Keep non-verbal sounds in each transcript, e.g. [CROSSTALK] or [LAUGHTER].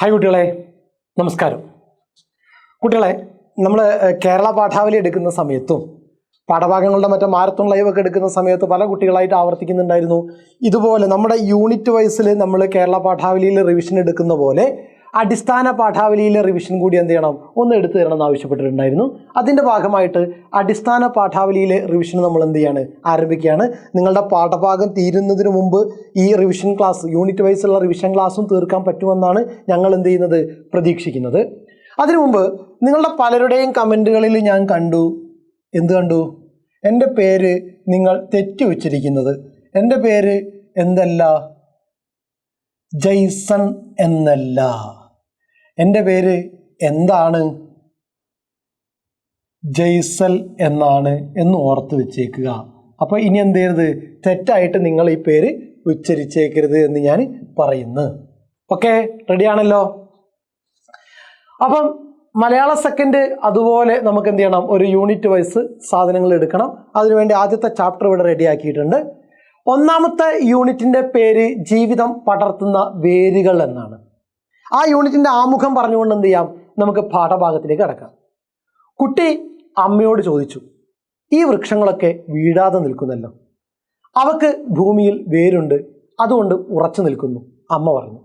Hi കുട്ടികളെ. നമസ്കാരം. കുട്ടികളെ നമ്മൾ കേരള പാഠാവലി എടുക്കുന്ന സമയത്തും പാഠഭാഗങ്ങളുടെ മറ്റേ മാരത്തോൺ ലൈവ് ഒക്കെ എടുക്കുന്ന സമയത്ത് പല കുട്ടികളായിട്ട് ആവർത്തിക്കുന്നുണ്ടായിരുന്നു. ഇതുപോലെ നമ്മുടെ യൂണിറ്റ് വൈസിൽ നമ്മൾ കേരള പാഠാവലിയിൽ റിവിഷൻ എടുക്കുന്ന പോലെ അടിസ്ഥാന പാഠാവലിയിലെ റിവിഷൻ കൂടി എന്ത് ചെയ്യണം? ഒന്ന് എടുത്തു തരണം എന്ന് ആവശ്യപ്പെട്ടിട്ടുണ്ടായിരുന്നു. അതിന്റെ ഭാഗമായിട്ട് അടിസ്ഥാന പാഠാവലിയിലെ റിവിഷൻ നമ്മൾ എന്ത് ചെയ്യാണ്? ആരംഭിക്കുകയാണ്. നിങ്ങളുടെ പാഠഭാഗം തീരുന്നതിന് മുമ്പ് ഈ റിവിഷൻ ക്ലാസ് യൂണിറ്റ് വൈസ് ഉള്ള റിവിഷൻ ക്ലാസ്സും തീർക്കാൻ പറ്റുമെന്നാണ് ഞങ്ങൾ എന്ത് ചെയ്യുന്നത്? പ്രതീക്ഷിക്കുന്നത്. അതിനു മുമ്പ് നിങ്ങളുടെ പലരുടെയും കമന്റുകളിൽ ഞാൻ കണ്ടു. എന്ത് കണ്ടു? എന്റെ പേര് നിങ്ങൾ തെറ്റു വച്ചിരിക്കുന്നത്. എന്റെ പേര് എന്തല്ല? ജയ്സൺ എന്നല്ല. എന്റെ പേര് എന്താണ്? ജയ്സൽ എന്നാണ് എന്ന് ഓർത്ത് വെച്ചേക്കുക. അപ്പോൾ ഇനി എന്ത് ചെയ്യരുത്? തെറ്റായിട്ട് നിങ്ങൾ ഈ പേര് ഉച്ചരിച്ചേക്കരുത് എന്ന് ഞാൻ പറയുന്നു. ഓക്കെ റെഡിയാണല്ലോ അപ്പം മലയാള സെക്കൻഡ് അതുപോലെ നമുക്ക് എന്ത് ചെയ്യണം? ഒരു യൂണിറ്റ് വൈസ് സാധനങ്ങൾ എടുക്കണം. അതിനുവേണ്ടി ആദ്യത്തെ ചാപ്റ്റർ ഇവിടെ റെഡിയാക്കിയിട്ടുണ്ട് ഒന്നാമത്തെ യൂണിറ്റിന്റെ പേര് ജീവിതം പടർത്തുന്ന വേരുകൾ എന്നാണ്. ആ യൂണിറ്റിന്റെ ആമുഖം പറഞ്ഞുകൊണ്ട് എന്ത് ചെയ്യാം? നമുക്ക് പാഠഭാഗത്തിലേക്ക് കടക്കാം. കുട്ടി അമ്മയോട് ചോദിച്ചു ഈ വൃക്ഷങ്ങളൊക്കെ വീഴാതെ നിൽക്കുന്നല്ലോ? അവക്ക് ഭൂമിയിൽ വേരുണ്ട് അതുകൊണ്ട് ഉറച്ചു നിൽക്കുന്നു അമ്മ പറഞ്ഞു.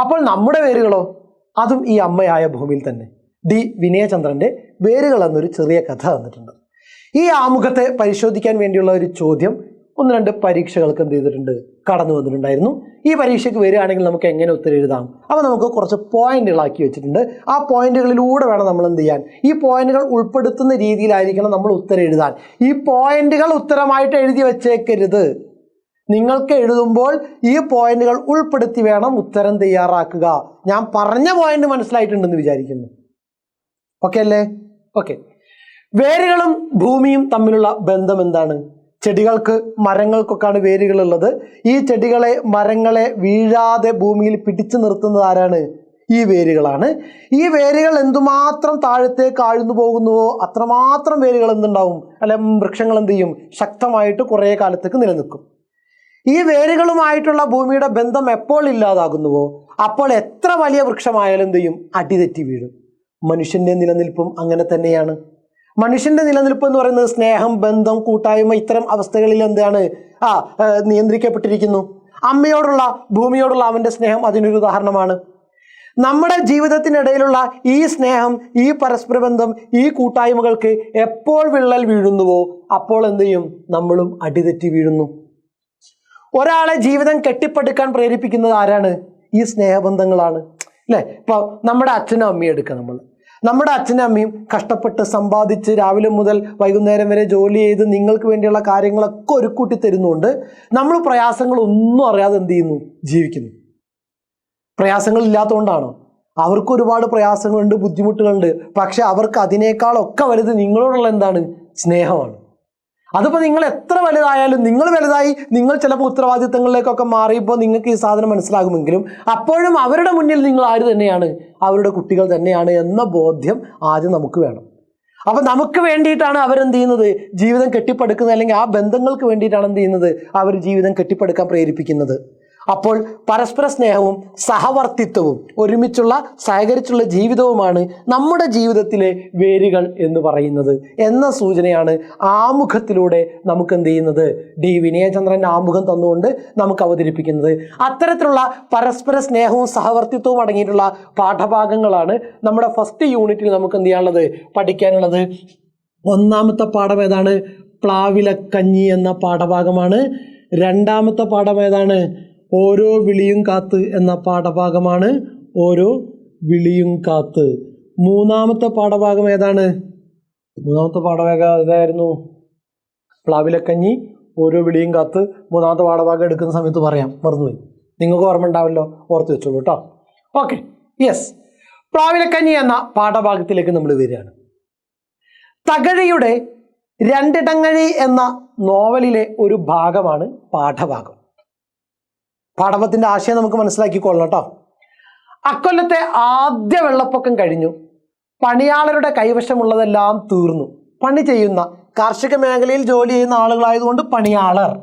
അപ്പോൾ നമ്മുടെ വേരുകളോ? അതും ഈ അമ്മയായ ഭൂമിയിൽ തന്നെ. ഡി വിനയചന്ദ്രന്റെ വേരുകൾ എന്നൊരു ചെറിയ കഥ തന്നിട്ടുണ്ട്. ഈ ആമുഖത്തെ പരിശോധിക്കാൻ വേണ്ടിയുള്ള ഒരു ചോദ്യം ഒന്ന് രണ്ട് പരീക്ഷകൾക്ക് എന്ത് ചെയ്തിട്ടുണ്ട്? കടന്നു വന്നിട്ടുണ്ടായിരുന്നു. ഈ പരീക്ഷയ്ക്ക് വരികയാണെങ്കിൽ നമുക്ക് എങ്ങനെ ഉത്തരം എഴുതാം? അപ്പോൾ നമുക്ക് കുറച്ച് പോയിന്റുകളാക്കി വെച്ചിട്ടുണ്ട്. ആ പോയിന്റുകളിലൂടെ വേണം നമ്മൾ എന്ത് ചെയ്യാൻ. ഈ പോയിന്റുകൾ ഉൾപ്പെടുത്തുന്ന രീതിയിലായിരിക്കണം നമ്മൾ ഉത്തരം എഴുതാൻ. ഈ പോയിന്റുകൾ ഉത്തരമായിട്ട് എഴുതി വെച്ചേക്കരുത്. നിങ്ങൾക്ക് എഴുതുമ്പോൾ ഈ പോയിന്റുകൾ ഉൾപ്പെടുത്തി വേണം ഉത്തരം തയ്യാറാക്കുക. ഞാൻ പറഞ്ഞ പോയിന്റ് മനസ്സിലായിട്ടുണ്ടെന്ന് വിചാരിക്കുന്നു. ഓക്കെ അല്ലേ? ഓക്കെ. വേരുകളും ഭൂമിയും തമ്മിലുള്ള ബന്ധം എന്താണ്? ചെടികൾക്ക് മരങ്ങൾക്കൊക്കെയാണ് വേരുകളുള്ളത്. ഈ ചെടികളെ മരങ്ങളെ വീഴാതെ ഭൂമിയിൽ പിടിച്ചു നിർത്തുന്നത് ആരാണ്? ഈ വേരുകളാണ്. ഈ വേരുകൾ എന്തുമാത്രം താഴത്തേക്ക് ആഴ്ന്നു പോകുന്നുവോ അത്രമാത്രം വേരുകൾ എന്തുണ്ടാവും? അല്ലെ വൃക്ഷങ്ങൾ എന്ത് ചെയ്യും? ശക്തമായിട്ട് കുറേ കാലത്തേക്ക് നിലനിൽക്കും. ഈ വേരുകളുമായിട്ടുള്ള ഭൂമിയുടെ ബന്ധം എപ്പോൾ ഇല്ലാതാകുന്നുവോ? അപ്പോൾ എത്ര വലിയ വൃക്ഷമായാലും എന്ത് ചെയ്യും? അടിതെറ്റി വീഴും. മനുഷ്യന്റെ നിലനിൽപ്പും അങ്ങനെ തന്നെയാണ്. മനുഷ്യന്റെ നിലനിൽപ്പ് എന്ന് പറയുന്നത് സ്നേഹം ബന്ധം കൂട്ടായ്മ ഇത്തരം അവസ്ഥകളിൽ എന്താണ്? ആ നിയന്ത്രിക്കപ്പെട്ടിരിക്കുന്നു. അമ്മയോടുള്ള ഭൂമിയോടുള്ള അവന്റെ സ്നേഹം അതിനൊരു ഉദാഹരണമാണ്. നമ്മുടെ ജീവിതത്തിനിടയിലുള്ള ഈ സ്നേഹം ഈ പരസ്പര ബന്ധം ഈ കൂട്ടായ്മകൾക്ക് എപ്പോൾ വിള്ളൽ വീഴുന്നുവോ അപ്പോൾ എന്ത് ചെയ്യും? നമ്മളും അടിതെറ്റി വീഴുന്നു. ഒരാളെ ജീവിതം കെട്ടിപ്പടുക്കാൻ പ്രേരിപ്പിക്കുന്നത് ആരാണ്? ഈ സ്നേഹബന്ധങ്ങളാണ്. അല്ലേ ഇപ്പോൾ നമ്മുടെ അച്ഛനും അമ്മയും എടുക്കുക നമ്മൾ നമ്മുടെ അച്ഛനും അമ്മയും കഷ്ടപ്പെട്ട് സമ്പാദിച്ച് രാവിലെ മുതൽ വൈകുന്നേരം വരെ ജോലി ചെയ്ത് നിങ്ങൾക്ക് വേണ്ടിയുള്ള കാര്യങ്ങളൊക്കെ ഒരുക്കൂട്ടി തരുന്നുണ്ട്. നമ്മൾ പ്രയാസങ്ങൾ ഒന്നും അറിയാതെ എന്ത് ചെയ്യുന്നു? ജീവിക്കുന്നു. പ്രയാസങ്ങൾ ഇല്ലാത്തതുകൊണ്ടാണോ? അവർക്ക് ഒരുപാട് പ്രയാസങ്ങളുണ്ട് ബുദ്ധിമുട്ടുകളുണ്ട്. പക്ഷെ അവർക്ക് അതിനേക്കാളൊക്കെ വലുത് നിങ്ങളോടുള്ള എന്താണ്? സ്നേഹമാണ്. അതിപ്പോൾ നിങ്ങൾ എത്ര വലുതായാലും നിങ്ങൾ വലുതായി നിങ്ങൾ ചിലപ്പോൾ ഉത്തരവാദിത്തങ്ങളിലേക്കൊക്കെ മാറിയപ്പോൾ നിങ്ങൾക്ക് ഈ സാധനം മനസ്സിലാകുമെങ്കിലും അപ്പോഴും അവരുടെ മുന്നിൽ നിങ്ങൾ ആര് തന്നെയാണ്? അവരുടെ കുട്ടികൾ തന്നെയാണ് എന്ന ബോധ്യം ആദ്യം നമുക്ക് വേണം. അപ്പം നമുക്ക് വേണ്ടിയിട്ടാണ് അവരെന്ത് ചെയ്യുന്നത്? ജീവിതം കെട്ടിപ്പടുക്കുന്നത്. അല്ലെങ്കിൽ ആ ബന്ധങ്ങൾക്ക് വേണ്ടിയിട്ടാണ് എന്ത് ചെയ്യുന്നത്? അവർ ജീവിതം കെട്ടിപ്പടുക്കാൻ പ്രേരിപ്പിക്കുന്നത്. അപ്പോൾ പരസ്പര സ്നേഹവും സഹവർത്തിത്വവും ഒരുമിച്ചുള്ള സഹകരിച്ചുള്ള ജീവിതവുമാണ് നമ്മുടെ ജീവിതത്തിലെ വേരുകൾ എന്ന് പറയുന്നത് എന്ന സൂചനയാണ് ആമുഖത്തിലൂടെ നമുക്ക് എന്ത് ചെയ്യുന്നത്? ഡി വിനയചന്ദ്രൻ ആമുഖം തന്നുകൊണ്ട് നമുക്ക് അവതരിപ്പിക്കുന്നത്. അത്തരത്തിലുള്ള പരസ്പര സ്നേഹവും സഹവർത്തിത്വവും അടങ്ങിയിട്ടുള്ള പാഠഭാഗങ്ങളാണ് നമ്മുടെ ഫസ്റ്റ് യൂണിറ്റിൽ നമുക്ക് എന്ത് ചെയ്യാനുള്ളത്? പഠിക്കാനുള്ളത്. ഒന്നാമത്തെ പാഠം ഏതാണ്? പ്ലാവിലക്കഞ്ഞി എന്ന പാഠഭാഗമാണ്. രണ്ടാമത്തെ പാഠം ഏതാണ്? ഓരോ വിളിയും കാത്ത് എന്ന പാഠഭാഗമാണ് ഓരോ വിളിയും കാത്ത്. മൂന്നാമത്തെ പാഠഭാഗം ഏതാണ്? മൂന്നാമത്തെ പാഠഭാഗം ഏതായിരുന്നു? പ്ലാവിലക്കഞ്ഞി ഓരോ വിളിയും കാത്ത് മൂന്നാമത്തെ പാഠഭാഗം എടുക്കുന്ന സമയത്ത് പറയാം. മറന്നുപോയി. നിങ്ങൾക്ക് ഓർമ്മ ഉണ്ടാവല്ലോ? ഓർത്ത് വെച്ചോളൂ കേട്ടോ. ഓക്കെ യെസ് പ്ലാവിലക്കഞ്ഞി എന്ന പാഠഭാഗത്തിലേക്ക് നമ്മൾ വരികയാണ്. തകഴിയുടെ രണ്ടിടങ്ങഴി എന്ന നോവലിലെ ഒരു ഭാഗമാണ് പാഠഭാഗം. പാഠഭാഗത്തിന്റെ ആശയം നമുക്ക് മനസ്സിലാക്കിക്കൊള്ളണം കേട്ടോ. അക്കൊല്ലത്തെ ആദ്യ വെള്ളപ്പൊക്കം കഴിഞ്ഞു. പണിയാളരുടെ കൈവശമുള്ളതെല്ലാം തീർന്നു. പണി ചെയ്യുന്ന കാർഷിക മേഖലയിൽ ജോലി ചെയ്യുന്ന ആളുകളായതുകൊണ്ട് പണിയാളർ.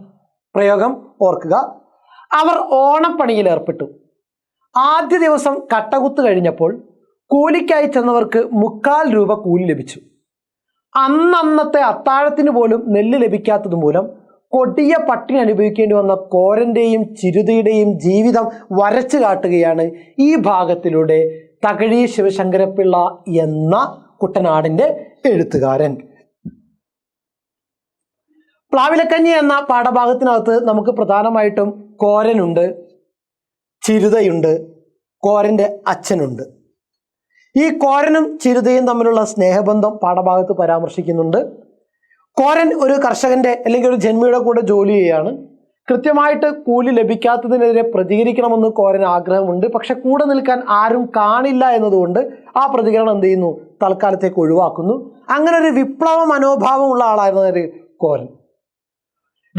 പ്രയോഗം ഓർക്കുക. അവർ ഓണപ്പണിയിൽ ഏർപ്പെട്ടു. ആദ്യ ദിവസം കട്ടകുത്ത് കഴിഞ്ഞപ്പോൾ കൂലിക്കായി ചെന്നവർക്ക് മുക്കാൽ രൂപ കൂലി ലഭിച്ചു. അന്നന്നത്തെ അത്താഴത്തിന് പോലും നെല്ല് ലഭിക്കാത്തത് മൂലം കൊടിയ പട്ടിണി അനുഭവിക്കേണ്ടി വന്ന കോരന്റെയും ചിരുതയുടെയും ജീവിതം വരച്ചു കാട്ടുകയാണ് ഈ ഭാഗത്തിലൂടെ തകഴി ശിവശങ്കരപ്പിള്ള എന്ന കുട്ടനാടിന്റെ എഴുത്തുകാരൻ. പ്ലാവിലക്കഞ്ഞി എന്ന പാഠഭാഗത്തിനകത്ത് നമുക്ക് പ്രധാനമായിട്ടും കോരനുണ്ട് ചിരുതയുണ്ട് കോരന്റെ അച്ഛനുണ്ട്. ഈ കോരനും ചിരുതയും തമ്മിലുള്ള സ്നേഹബന്ധം പാഠഭാഗത്ത് പരാമർശിക്കുന്നുണ്ട്. കോരൻ ഒരു കർഷകന്റെ അല്ലെങ്കിൽ ഒരു ജന്മിയുടെ കൂടെ ജോലി ചെയ്യുകയാണ് കൃത്യമായിട്ട് കൂലി ലഭിക്കാത്തതിനെതിരെ പ്രതികരിക്കണമെന്ന് കോരൻ ആഗ്രഹമുണ്ട്. പക്ഷെ കൂടെ നിൽക്കാൻ ആരും കാണില്ല എന്നതുകൊണ്ട് ആ പ്രതികരണം എന്ത് ചെയ്യുന്നു? തൽക്കാലത്തേക്ക് ഒഴിവാക്കുന്നു. അങ്ങനെ ഒരു വിപ്ലവ മനോഭാവമുള്ള ആളായിരുന്നു കോരൻ.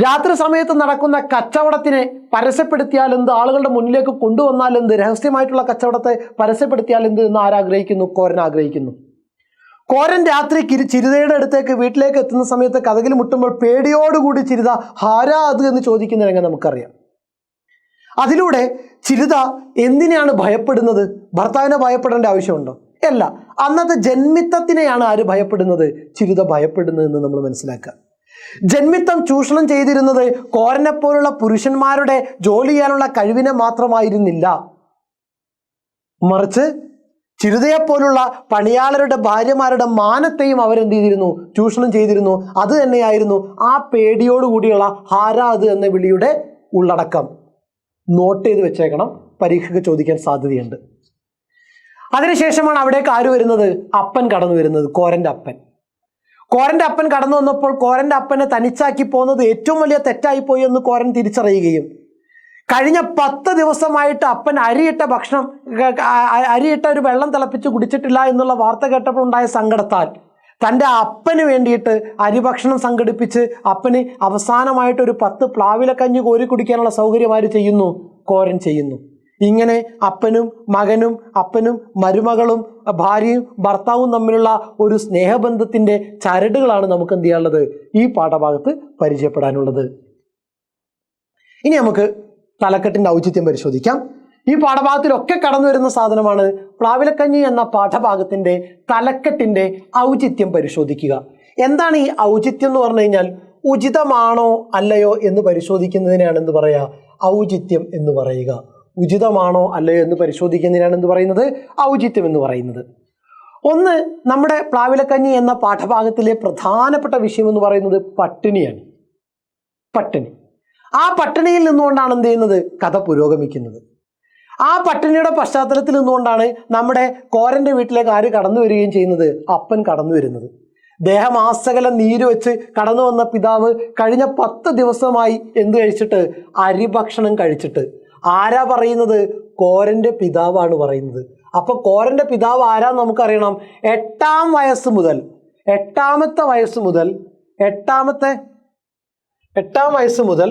രാത്രി സമയത്ത് നടക്കുന്ന കച്ചവടത്തിനെ പരസ്യപ്പെടുത്തിയാൽ എന്ത്? ആളുകളുടെ മുന്നിലേക്ക് കൊണ്ടുവന്നാൽ എന്ത്? രഹസ്യമായിട്ടുള്ള കച്ചവടത്തെ പരസ്യപ്പെടുത്തിയാൽ എന്ത് എന്ന് ആരാഗ്രഹിക്കുന്നു? കോരൻ ആഗ്രഹിക്കുന്നു. കോരൻ രാത്രി കിരി ചിരിതയുടെ അടുത്തേക്ക് വീട്ടിലേക്ക് എത്തുന്ന സമയത്ത് കഥകിൽ മുട്ടുമ്പോൾ പേടിയോടുകൂടി ചിരിത ഹാരാ അത്? എന്ന് ചോദിക്കുന്ന രംഗം നമുക്കറിയാം. അതിലൂടെ ചിരിത എന്തിനാണ് ഭയപ്പെടുന്നത്? ഭർത്താവിനെ ഭയപ്പെടേണ്ട ആവശ്യമുണ്ടോ? അല്ല. അന്നത്തെ ജന്മിത്തത്തിനെയാണ് ആര് ഭയപ്പെടുന്നത്? ചിരിത ഭയപ്പെടുന്നത് എന്ന് നമ്മൾ മനസ്സിലാക്കുക. ജന്മിത്തം ചൂഷണം ചെയ്തിരുന്നത് കോരനെ പോലുള്ള പുരുഷന്മാരുടെ ജോലി ചെയ്യാനുള്ള കഴിവിനെ മാത്രമായിരുന്നില്ല. മറിച്ച് ചിരുതയെപ്പോലുള്ള പണിയാളരുടെ ഭാര്യമാരുടെ മാനത്തെയും അവരെന്ത് ചെയ്തിരുന്നു? ചൂഷണം ചെയ്തിരുന്നു. അത് തന്നെയായിരുന്നു ആ പേടിയോടുകൂടിയുള്ള ഹാരാത് എന്ന വിളിയുടെ ഉള്ളടക്കം. നോട്ട് ചെയ്ത് വെച്ചേക്കണം. പരീക്ഷയ്ക്ക് ചോദിക്കാൻ സാധ്യതയുണ്ട്. അതിനുശേഷമാണ് അവിടേക്ക് ആര് വരുന്നത്? അപ്പൻ കടന്നു വരുന്നത്. കോരന്റെ അപ്പൻ. കോരന്റെ അപ്പൻ കടന്നു വന്നപ്പോൾ കോരന്റെ അപ്പനെ തനിച്ചാക്കി പോകുന്നത് ഏറ്റവും വലിയ തെറ്റായി പോയി എന്ന് കോരൻ തിരിച്ചറിയുകയും കഴിഞ്ഞ പത്ത് ദിവസമായിട്ട് അപ്പൻ അരിയിട്ട ഭക്ഷണം അരിയിട്ട ഒരു വെള്ളം തിളപ്പിച്ച് കുടിച്ചിട്ടില്ല എന്നുള്ള വാർത്ത കേട്ടപ്പോൾ ഉണ്ടായ സങ്കടത്താൽ. തന്റെ അപ്പന് വേണ്ടിയിട്ട് അരിഭക്ഷണം സംഘടിപ്പിച്ച് അപ്പന് അവസാനമായിട്ട് ഒരു പത്ത് പ്ലാവിലക്കഞ്ഞി കോരി കുടിക്കാനുള്ള സൗകര്യം ആര് ചെയ്യുന്നു? കോരൻ ചെയ്യുന്നു. ഇങ്ങനെ അപ്പനും മകനും അപ്പനും മരുമകളും ഭാര്യയും ഭർത്താവും തമ്മിലുള്ള ഒരു സ്നേഹബന്ധത്തിന്റെ ചരടുകളാണ് നമുക്ക് എന്ത് ചെയ്യാനുള്ളത്? ഈ പാഠഭാഗത്ത് പരിചയപ്പെടാനുള്ളത്. ഇനി നമുക്ക് തലക്കെട്ടിന്റെ ഔചിത്യം പരിശോധിക്കാം. ഈ പാഠഭാഗത്തിലൊക്കെ കടന്നു വരുന്ന സാധനമാണ് പ്ലാവിലക്കഞ്ഞി എന്ന പാഠഭാഗത്തിന്റെ തലക്കെട്ടിന്റെ ഔചിത്യം പരിശോധിക്കുക. എന്താണ് ഈ ഔചിത്യം എന്ന് പറഞ്ഞു കഴിഞ്ഞാൽ? ഉചിതമാണോ അല്ലയോ എന്ന് പരിശോധിക്കുന്നതിനാണ് എന്ത് പറയുക? ഔചിത്യം എന്ന് പറയുക. ഉചിതമാണോ അല്ലയോ എന്ന് പരിശോധിക്കുന്നതിനാണ് എന്ത് പറയുന്നത്? ഔചിത്യം എന്ന് പറയുന്നത്. ഒന്ന് നമ്മുടെ പ്ലാവിലക്കഞ്ഞി എന്ന പാഠഭാഗത്തിലെ പ്രധാനപ്പെട്ട വിഷയം എന്ന് പറയുന്നത് പട്ടിണിയാണ്. പട്ടിണി. ആ പട്ടിണിയിൽ നിന്നുകൊണ്ടാണ് എന്ത് ചെയ്യുന്നത്? കഥ പുരോഗമിക്കുന്നത്. ആ പട്ടിണിയുടെ പശ്ചാത്തലത്തിൽ നിന്നുകൊണ്ടാണ് നമ്മുടെ കോരന്റെ വീട്ടിലേക്ക് ആര് കടന്നു വരികയും ചെയ്യുന്നത്? അപ്പൻ കടന്നു വരുന്നത്. ദേഹമാസകലം നീര് വെച്ച് കടന്നു വന്ന പിതാവ് കഴിഞ്ഞ പത്ത് ദിവസമായി എന്ത് കഴിച്ചിട്ട്? അരിഭക്ഷണം കഴിച്ചിട്ട്. ആരാ പറയുന്നത്? കോരന്റെ പിതാവാണ് പറയുന്നത്. അപ്പൊ കോരന്റെ പിതാവ് ആരാന്ന് നമുക്കറിയണം. എട്ടാം വയസ്സ് മുതൽ എട്ടാമത്തെ വയസ്സ് മുതൽ എട്ടാമത്തെ എട്ടാം വയസ്സ് മുതൽ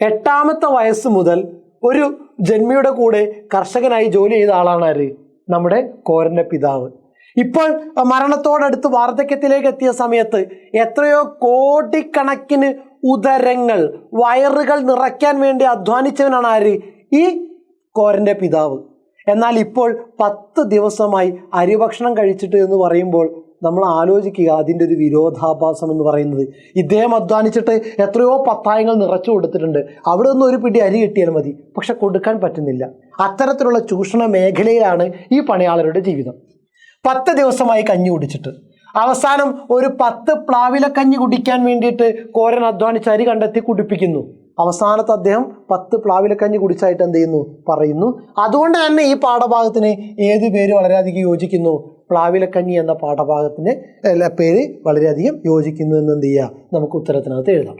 എട്ടാമത്തെ വയസ്സ് മുതൽ ഒരു ജന്മിയുടെ കൂടെ കർഷകനായി ജോലി ചെയ്ത ആളാണ് ആര്? നമ്മുടെ കോരന്റെ പിതാവ്. ഇപ്പോൾ മരണത്തോടടുത്ത് വാർദ്ധക്യത്തിലേക്ക് എത്തിയ സമയത്ത് എത്രയോ കോടിക്കണക്കിന് ഉദരങ്ങൾ വയറുകൾ നിറയ്ക്കാൻ വേണ്ടി അധ്വാനിച്ചവനാണ് ആര്? ഈ കോരന്റെ പിതാവ്. എന്നാൽ ഇപ്പോൾ പത്ത് ദിവസമായി അരിഭക്ഷണം കഴിച്ചിട്ട് എന്ന് പറയുമ്പോൾ നമ്മൾ ആലോചിക്കുക അതിന്റെ ഒരു വിരോധാഭാസം എന്ന് പറയുന്നത്. ഇദ്ദേഹം അധ്വാനിച്ചിട്ട് എത്രയോ പത്തായങ്ങൾ നിറച്ചു കൊടുത്തിട്ടുണ്ട്. അവിടെ നിന്ന് ഒരു പിടി അരി കിട്ടിയാൽ മതി. പക്ഷെ കൊടുക്കാൻ പറ്റുന്നില്ല. അത്തരത്തിലുള്ള ചൂഷണ മേഖലയിലാണ് ഈ പണിയാളരുടെ ജീവിതം. പത്ത് ദിവസമായി കഞ്ഞി കുടിച്ചിട്ട്. അവസാനം ഒരു പത്ത് പ്ലാവില കഞ്ഞി കുടിക്കാൻ വേണ്ടിയിട്ട് കോരൻ അധ്വാനിച്ച് അരി കണ്ടെത്തി കുടിപ്പിക്കുന്നു. അവസാനത്ത് അദ്ദേഹം പത്ത് പ്ലാവിലക്കഞ്ഞി കുടിച്ചായിട്ട് എന്ത് ചെയ്യുന്നു? പറയുന്നു. അതുകൊണ്ട് തന്നെ ഈ പാഠഭാഗത്തിന് ഏത് പേര് വളരെയധികം യോജിക്കുന്നു? പ്ലാവിലക്കഞ്ഞി എന്ന പാഠഭാഗത്തിന് പേര് വളരെയധികം യോജിക്കുന്നു എന്ന് എന്ത് ചെയ്യുക നമുക്ക് ഉത്തരത്തിനകത്ത് എഴുതാം.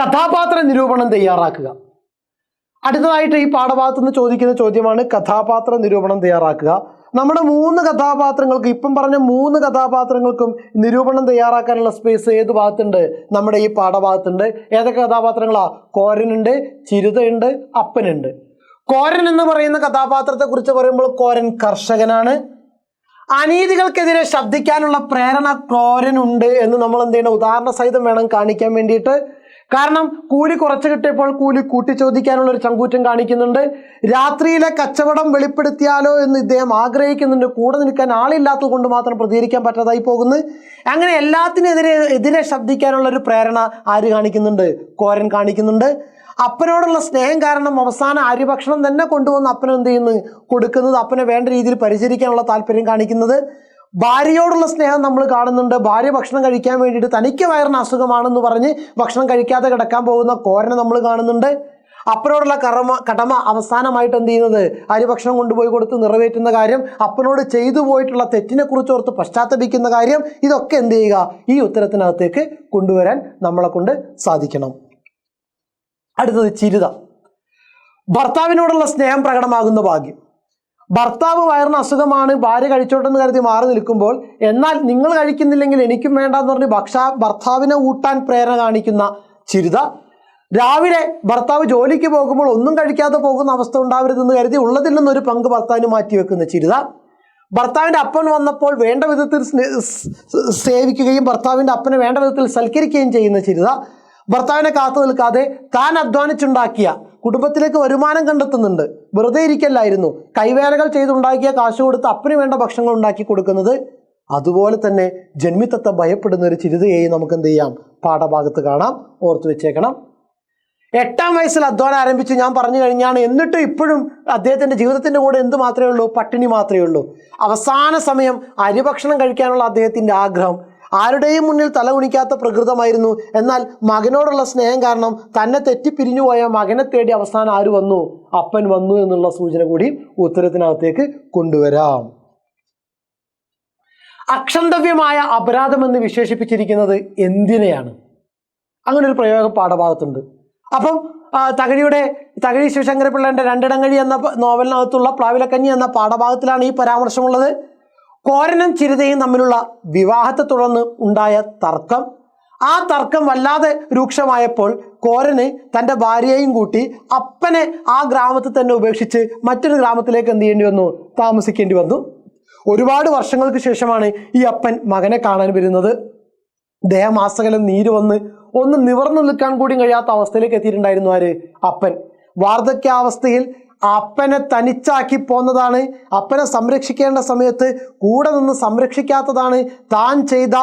കഥാപാത്ര നിരൂപണം തയ്യാറാക്കുക. അടുത്തതായിട്ട് ഈ പാഠഭാഗത്ത് നിന്ന് ചോദിക്കുന്ന ചോദ്യമാണ് കഥാപാത്ര നിരൂപണം തയ്യാറാക്കുക. നമ്മുടെ മൂന്ന് കഥാപാത്രങ്ങൾക്ക് ഇപ്പം പറഞ്ഞ മൂന്ന് കഥാപാത്രങ്ങൾക്കും നിരൂപണം തയ്യാറാക്കാനുള്ള സ്പേസ് ഏത് ഭാഗത്തുണ്ട്? നമ്മുടെ ഈ പാഠഭാഗത്തുണ്ട്. ഏതൊക്കെ കഥാപാത്രങ്ങളാ? കോരനുണ്ട് ചിരുതയുണ്ട് അപ്പനുണ്ട്. കോരൻ എന്ന് പറയുന്ന കഥാപാത്രത്തെ കുറിച്ച് പറയുമ്പോൾ കോരൻ കർഷകനാണ്. അനീതികൾക്കെതിരെ ശബ്ദിക്കാനുള്ള പ്രേരണ കോരനുണ്ട് എന്ന് നമ്മൾ എന്ത് ചെയ്യണം ഉദാഹരണ സഹിതം വേണം കാണിക്കാൻ വേണ്ടിയിട്ട്. കാരണം കൂലി കുറച്ച് കിട്ടിയപ്പോൾ കൂലി കൂട്ടി ചോദിക്കാനുള്ള ഒരു ചങ്കൂറ്റം കാണിക്കുന്നുണ്ട്. രാത്രിയിലെ കച്ചവടം വെളിപ്പെടുത്തിയാലോ എന്ന് ഇദ്ദേഹം ആഗ്രഹിക്കുന്നുണ്ട്. കൂടെ നിൽക്കാൻ ആളില്ലാത്തത് കൊണ്ട് മാത്രം പ്രതികരിക്കാൻ പറ്റാതായി പോകുന്നു. അങ്ങനെ എല്ലാത്തിനെതിരെ എതിരെ ശബ്ദിക്കാനുള്ള ഒരു പ്രേരണ ആര് കാണിക്കുന്നുണ്ട്? കോരൻ കാണിക്കുന്നുണ്ട്. അപ്പനോടുള്ള സ്നേഹം കാരണം അവസാനം അരിഭക്ഷണം തന്നെ കൊണ്ടുവന്ന് അപ്പനെ എന്ത് ചെയ്യുന്നു? കൊടുക്കുന്നത് അപ്പനെ വേണ്ട രീതിയിൽ പരിചരിക്കാനുള്ള താല്പര്യം കാണിക്കുന്നത്. ഭാര്യയോടുള്ള സ്നേഹം നമ്മൾ കാണുന്നുണ്ട്. ഭാര്യ ഭക്ഷണം കഴിക്കാൻ വേണ്ടിയിട്ട് തനിക്ക് വയറിന് അസുഖമാണെന്ന് പറഞ്ഞ് ഭക്ഷണം കഴിക്കാതെ കിടക്കാൻ പോകുന്ന കോരനെ നമ്മൾ കാണുന്നുണ്ട്. അപ്പനോടുള്ള കർമ്മ കടമ അവസാനമായിട്ട് എന്ത് ചെയ്യുന്നത്? അരി ഭക്ഷണം കൊണ്ടുപോയി കൊടുത്ത് നിറവേറ്റുന്ന കാര്യം അപ്പനോട് ചെയ്തു പോയിട്ടുള്ള തെറ്റിനെ കുറിച്ച് ഓർത്ത് പശ്ചാത്തപിക്കുന്ന കാര്യം ഇതൊക്കെ എന്ത് ചെയ്യുക? ഈ ഉത്തരത്തിനകത്തേക്ക് കൊണ്ടുവരാൻ നമ്മളെ കൊണ്ട് സാധിക്കണം. അടുത്തത് ചിരിത. ഭർത്താവിനോടുള്ള സ്നേഹം പ്രകടമാകുന്ന ഭാഗ്യം. ഭർത്താവ് വയറിന് അസുഖമാണ് ഭാര്യ കഴിച്ചോട്ടെന്ന് കരുതി മാറി നിൽക്കുമ്പോൾ എന്നാൽ നിങ്ങൾ കഴിക്കുന്നില്ലെങ്കിൽ എനിക്കും വേണ്ടെന്ന് പറഞ്ഞ് ഭക്ഷ ഭർത്താവിനെ ഊട്ടാൻ പ്രേരണ കാണിക്കുന്ന ചിരിത രാവിലെ ഭർത്താവ് ജോലിക്ക് പോകുമ്പോൾ ഒന്നും കഴിക്കാതെ പോകുന്ന അവസ്ഥ ഉണ്ടാവരുതെന്ന് കരുതി ഉള്ളതിൽ നിന്നൊരു പങ്ക് ഭർത്താവിന് മാറ്റിവെക്കുന്ന ചിരിത. ഭർത്താവിന്റെ അപ്പൻ വന്നപ്പോൾ വേണ്ട വിധത്തിൽ സേവിക്കുകയും ഭർത്താവിന്റെ അപ്പനെ വേണ്ട വിധത്തിൽ സൽക്കരിക്കുകയും ചെയ്യുന്ന ചിരിത. ഭർത്താവിനെ കാത്തു നിൽക്കാതെ താൻ അധ്വാനിച്ചുണ്ടാക്കിയ കുടുംബത്തിലേക്ക് വരുമാനം കണ്ടെത്തുന്നുണ്ട്. വെറുതെ ഇരിക്കല്ലായിരുന്നു. കൈവേലകൾ ചെയ്തുണ്ടാക്കിയ കാശ് കൊടുത്ത് അപ്പന് വേണ്ട ഭക്ഷണങ്ങൾ ഉണ്ടാക്കി കൊടുക്കുന്നത്. അതുപോലെ തന്നെ ജന്മിത്തത്തെ ഭയപ്പെടുന്ന ഒരു ചിരിതയെ നമുക്ക് എന്ത് ചെയ്യാം? പാഠഭാഗത്ത് കാണാം. ഓർത്തു വെച്ചേക്കണം. എട്ടാം വയസ്സിൽ അധ്വാനം ആരംഭിച്ച് ഞാൻ പറഞ്ഞു കഴിഞ്ഞാണ് എന്നിട്ടും ഇപ്പോഴും അദ്ദേഹത്തിന്റെ ജീവിതത്തിന്റെ കൂടെ എന്ത് മാത്രമേ ഉള്ളൂ? പട്ടിണി മാത്രമേ ഉള്ളൂ. അവസാന സമയം അരിഭക്ഷണം കഴിക്കാനുള്ള അദ്ദേഹത്തിന്റെ ആഗ്രഹം ആരുടെയും മുന്നിൽ തല കുണിക്കാത്ത പ്രകൃതമായിരുന്നു. എന്നാൽ മകനോടുള്ള സ്നേഹം കാരണം തന്നെ തെറ്റിപ്പിരിഞ്ഞുപോയ മകനെ തേടി അവസാനം ആര് വന്നു? അപ്പൻ വന്നു എന്നുള്ള സൂചന കൂടി ഉത്തരത്തിനകത്തേക്ക് കൊണ്ടുവരാം. അക്ഷന്തവ്യമായ അപരാധമെന്ന് വിശേഷിപ്പിച്ചിരിക്കുന്നത് എന്തിനെയാണ്? അങ്ങനെ ഒരു പ്രയോഗം പാഠഭാഗത്തുണ്ട്. അപ്പം തകഴിയുടെ തകഴി ശിവശങ്കരപിള്ളന്റെ രണ്ടിടങ്ങഴി എന്ന നോവലിനകത്തുള്ള പ്ലാവിലക്കഞ്ഞി എന്ന പാഠഭാഗത്തിലാണ് ഈ പരാമർശമുള്ളത്. കോരനും ചിരിതയും തമ്മിലുള്ള വിവാഹത്തെ തുടർന്ന് ഉണ്ടായ തർക്കം. ആ തർക്കം വല്ലാതെ രൂക്ഷമായപ്പോൾ കോരന് തന്റെ ഭാര്യയെയും കൂട്ടി അപ്പനെ ആ ഗ്രാമത്തിൽ തന്നെ ഉപേക്ഷിച്ച് മറ്റൊരു ഗ്രാമത്തിലേക്ക് എന്ത് ചെയ്യേണ്ടി വന്നു? താമസിക്കേണ്ടി വന്നു. ഒരുപാട് വർഷങ്ങൾക്ക് ശേഷമാണ് ഈ അപ്പൻ മകനെ കാണാൻ വരുന്നത്. ദേഹമാസകലം നീര് വന്ന് ഒന്ന് നിവർന്നു നിൽക്കാൻ കൂടി കഴിയാത്ത അവസ്ഥയിലേക്ക് എത്തിയിട്ടുണ്ടായിരുന്നു ആര്? അപ്പൻ. വാർദ്ധക്യാവസ്ഥയിൽ അപ്പനെ തനിച്ചാക്കി പോന്നതാണ്. അപ്പനെ സംരക്ഷിക്കേണ്ട സമയത്ത് കൂടെ നിന്ന് സംരക്ഷിക്കാത്തതാണ് താൻ ചെയ്ത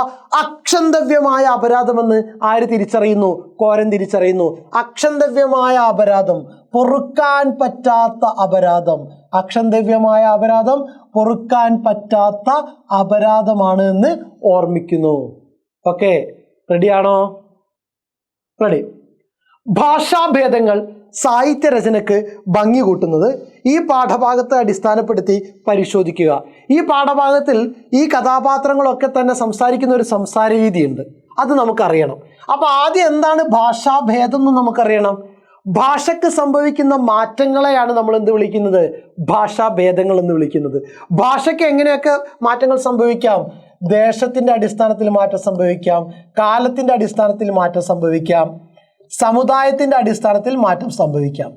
അക്ഷന്തവ്യമായ അപരാധമെന്ന് ആര് തിരിച്ചറിയുന്നു? കോരൻ തിരിച്ചറിയുന്നു. അക്ഷന്തവ്യമായ അപരാധം പൊറുക്കാൻ പറ്റാത്ത അപരാധം. അക്ഷന്തവ്യമായ അപരാധം പൊറുക്കാൻ പറ്റാത്ത അപരാധമാണ് എന്ന് ഓർമ്മിക്കുന്നു. ഓക്കെ റെഡിയാണോ റെഡി ഭാഷാഭേദങ്ങൾ സാഹിത്യരചനയ്ക്ക് ഭംഗി കൂട്ടുന്നത് ഈ പാഠഭാഗത്തെ അടിസ്ഥാനപ്പെടുത്തി പരിശോധിക്കുക. ഈ പാഠഭാഗത്തിൽ ഈ കഥാപാത്രങ്ങളൊക്കെ തന്നെ സംസാരിക്കുന്ന ഒരു സംസാര രീതിയുണ്ട്. അത് നമുക്കറിയണം. അപ്പോൾ ആദ്യം എന്താണ് ഭാഷാഭേദം എന്ന് നമുക്കറിയണം? ഭാഷയ്ക്ക് സംഭവിക്കുന്ന മാറ്റങ്ങളെയാണ് നമ്മൾ എന്ത് വിളിക്കുന്നത്? ഭാഷാഭേദങ്ങൾ എന്ന് വിളിക്കുന്നത്. ഭാഷയ്ക്ക് എങ്ങനെയൊക്കെ മാറ്റങ്ങൾ സംഭവിക്കാം? ദേശത്തിന്റെ അടിസ്ഥാനത്തിൽ മാറ്റം സംഭവിക്കാം. കാലത്തിന്റെ അടിസ്ഥാനത്തിൽ മാറ്റം സംഭവിക്കാം. സമുദായത്തിന്റെ അടിസ്ഥാനത്തിൽ മാറ്റം സംഭവിക്കാം.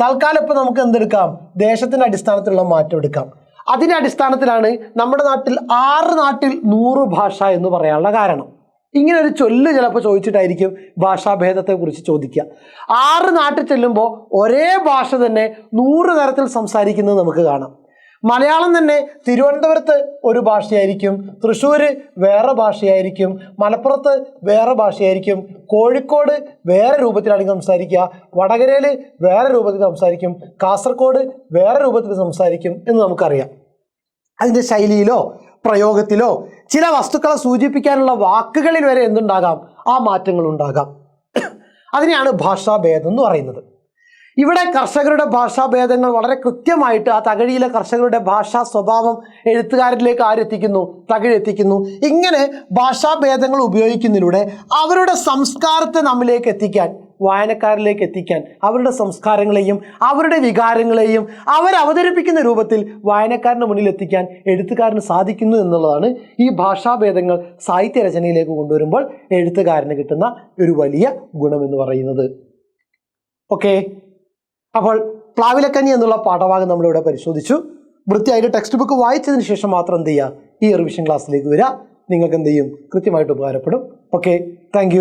തൽക്കാലം ഇപ്പം നമുക്ക് എന്തെടുക്കാം? ദേശത്തിന്റെ അടിസ്ഥാനത്തിലുള്ള മാറ്റം എടുക്കാം. അതിന്റെ അടിസ്ഥാനത്തിലാണ് നമ്മുടെ നാട്ടിൽ ആറ് നാട്ടിൽ നൂറ് ഭാഷ എന്ന് പറയാനുള്ള കാരണം. ഇങ്ങനെ ഒരു ചൊല്ല് ചിലപ്പോൾ ചോദിച്ചിട്ടായിരിക്കും ഭാഷാഭേദത്തെക്കുറിച്ച് ചോദിക്കുക. ആറ് നാട്ടിൽ ചെല്ലുമ്പോൾ ഒരേ ഭാഷ തന്നെ നൂറ് തരത്തിൽ സംസാരിക്കുന്നത് നമുക്ക് കാണാം. മലയാളം തന്നെ തിരുവനന്തപുരത്ത് ഒരു ഭാഷയായിരിക്കും തൃശ്ശൂർ വേറെ ഭാഷയായിരിക്കും മലപ്പുറത്ത് വേറെ ഭാഷയായിരിക്കും കോഴിക്കോട് വേറെ രൂപത്തിലാണെങ്കിൽ സംസാരിക്കുക വടകരയിൽ വേറെ രൂപത്തിൽ സംസാരിക്കും കാസർഗോഡ് വേറെ രൂപത്തിൽ സംസാരിക്കും എന്ന് നമുക്കറിയാം. അതിന്റെ ശൈലിയിലോ പ്രയോഗത്തിലോ ചില വസ്തുക്കളെ സൂചിപ്പിക്കാനുള്ള വാക്കുകളിൽ വരെ എന്തുണ്ടാകാം? ആ മാറ്റങ്ങൾ ഉണ്ടാകാം [CLEARS THROAT] അതിനെയാണ് ഭാഷാഭേദം എന്ന് പറയുന്നത്. ഇവിടെ കർഷകരുടെ ഭാഷാഭേദങ്ങൾ വളരെ കൃത്യമായിട്ട് ആ തകഴിയിലെ കർഷകരുടെ ഭാഷാ സ്വഭാവം എഴുത്തുകാരിലേക്ക് ആരെത്തിക്കുന്നു തകഴി എത്തിക്കുന്നു ഇങ്ങനെ ഭാഷാഭേദങ്ങൾ ഉപയോഗിക്കുന്നതിലൂടെ അവരുടെ സംസ്കാരത്തെ നമ്മിലേക്ക് എത്തിക്കാൻ വായനക്കാരിലേക്ക് എത്തിക്കാൻ അവരുടെ സംസ്കാരങ്ങളെയും അവരുടെ വികാരങ്ങളെയും അവരവതരിപ്പിക്കുന്ന രൂപത്തിൽ വായനക്കാരന്റെ മുന്നിൽ എത്തിക്കാൻ എഴുത്തുകാരന് സാധിക്കുന്നു എന്നുള്ളതാണ് ഈ ഭാഷാഭേദങ്ങൾ സാഹിത്യരചനയിലേക്ക് കൊണ്ടുവരുമ്പോൾ എഴുത്തുകാരന് കിട്ടുന്ന ഒരു വലിയ ഗുണമെന്ന് പറയുന്നത്. ഓക്കെ അപ്പോൾ പ്ലാവിലക്കനി എന്നുള്ള പാഠഭാഗം നമ്മളിവിടെ പരിശോധിച്ചു. വൃത്തിയായിട്ട് ടെക്സ്റ്റ് ബുക്ക് വായിച്ചതിന് ശേഷം മാത്രം എന്ത് ചെയ്യുക? ഈ റിവിഷൻ ക്ലാസ്സിലേക്ക് വരിക. നിങ്ങൾക്ക് എന്ത് ചെയ്യും? കൃത്യമായിട്ട് ഉപകാരപ്പെടും. Okay thank